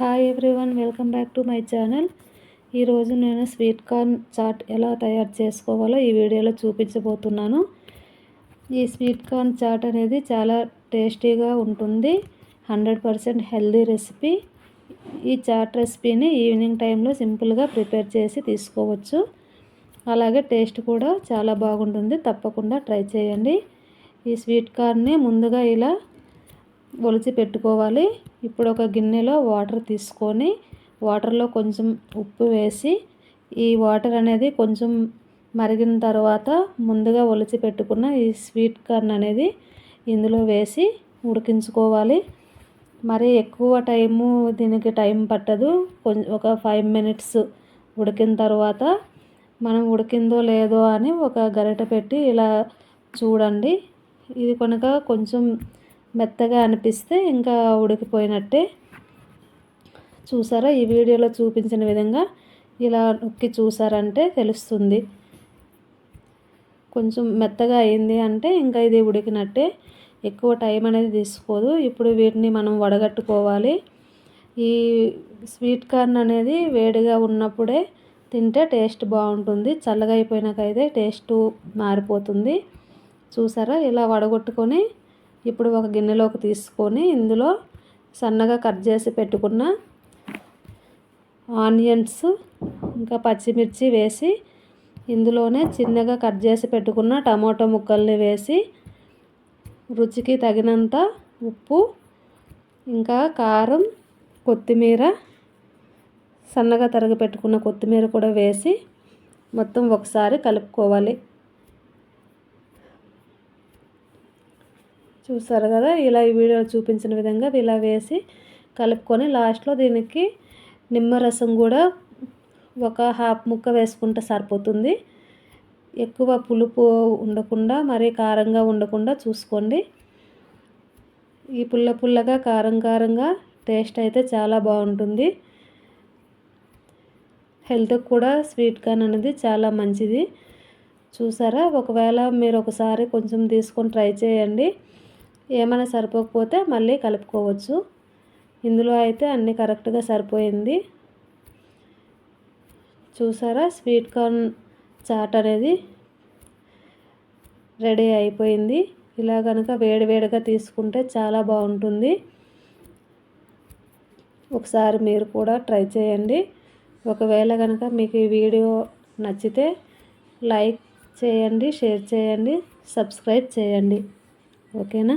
Hi everyone welcome back to my channel ఈరోజు నేను sweet corn chat ఎలా తయారు చేసుకోవాలో ఈ వీడియోలో చూపించబోతున్నాను. ఈ స్వీట్ కార్న్ చాట్ అనేది చాలా టేస్టీగా ఉంటుంది. Hundred percent healthy recipe. ఈ చాట్ రెసిపీని ఈవినింగ్ టైంలో సింపుల్గా ప్రిపేర్ చేసి తీసుకోవచ్చు. అలాగే టేస్ట్ కూడా చాలా బాగుంటుంది. తప్పకుండా ట్రై చేయండి. ఈ స్వీట్ కార్న్ని ముందుగా ఇలా ఒలిచి పెట్టుకోవాలి. ఇప్పుడు ఒక గిన్నెలో వాటర్ తీసుకొని వాటర్లో కొంచెం ఉప్పు వేసి ఈ వాటర్ అనేది కొంచెం మరిగిన తర్వాత ముందుగా ఒలిచి పెట్టుకున్న ఈ స్వీట్ కార్న్ అనేది ఇందులో వేసి ఉడికించుకోవాలి. మరి ఎక్కువ టైము దీనికి టైం పట్టదు. కొంచెం ఒక ఫైవ్ మినిట్స్ ఉడికిన తర్వాత మనం ఉడికిందో లేదో అని ఒక గరిట పెట్టి ఇలా చూడండి. ఇది కనుక కొంచెం మెత్తగా అనిపిస్తే ఇంకా ఉడికిపోయినట్టే. చూసారా? ఈ వీడియోలో చూపించిన విధంగా ఇలా నొక్కి చూసారంటే తెలుస్తుంది. కొంచెం మెత్తగా అయింది అంటే ఇంకా ఇది ఉడికినట్టే. ఎక్కువ టైం అనేది తీసుకోదు. ఇప్పుడు వీటిని మనం వడగట్టుకోవాలి. ఈ స్వీట్ కార్న్ అనేది వేడిగా ఉన్నప్పుడే తింటే టేస్ట్ బాగుంటుంది. చల్లగా అయిపోయినాకైతే టేస్ట్ మారిపోతుంది. చూసారా? ఇలా వడగొట్టుకొని ఇప్పుడు ఒక గిన్నెలోకి తీసుకొని ఇందులో సన్నగా కట్ చేసి పెట్టుకున్న ఆనియన్స్ ఇంకా పచ్చిమిర్చి వేసి ఇందులోనే చిన్నగా కట్ చేసి పెట్టుకున్న టమాటో ముక్కల్ని వేసి రుచికి తగినంత ఉప్పు ఇంకా కారం కొత్తిమీర సన్నగా తరగ పెట్టుకున్న కొత్తిమీర కూడా వేసి మొత్తం ఒకసారి కలుపుకోవాలి. చూసారు కదా ఇలా ఈ వీడియోలో చూపించిన విధంగా ఇలా వేసి కలుపుకొని లాస్ట్లో దీనికి నిమ్మరసం కూడా ఒక హాఫ్ ముక్క వేసుకుంటే సరిపోతుంది. ఎక్కువ పులుపు ఉండకుండా మరీ కారంగా ఉండకుండా చూసుకోండి. ఈ పుల్ల పుల్లగా కారం కారంగా టేస్ట్ అయితే చాలా బాగుంటుంది. హెల్త్కి కూడా స్వీట్ కార్న్ అనేది చాలా మంచిది. చూసారా? ఒకవేళ మీరు ఒకసారి కొంచెం తీసుకొని ట్రై చేయండి. ఏమైనా సరిపోకపోతే మళ్ళీ కలుపుకోవచ్చు. ఇందులో అయితే అన్నీ కరెక్ట్గా సరిపోయింది. చూసారా? స్వీట్ కార్న్ చాట్ అనేది రెడీ అయిపోయింది. ఇలా కనుక వేడివేడిగా తీసుకుంటే చాలా బాగుంటుంది. ఒకసారి మీరు కూడా ట్రై చేయండి. ఒకవేళ కనుక మీకు ఈ వీడియో నచ్చితే లైక్ చేయండి షేర్ చేయండి సబ్స్క్రైబ్ చేయండి. ఓకేనా?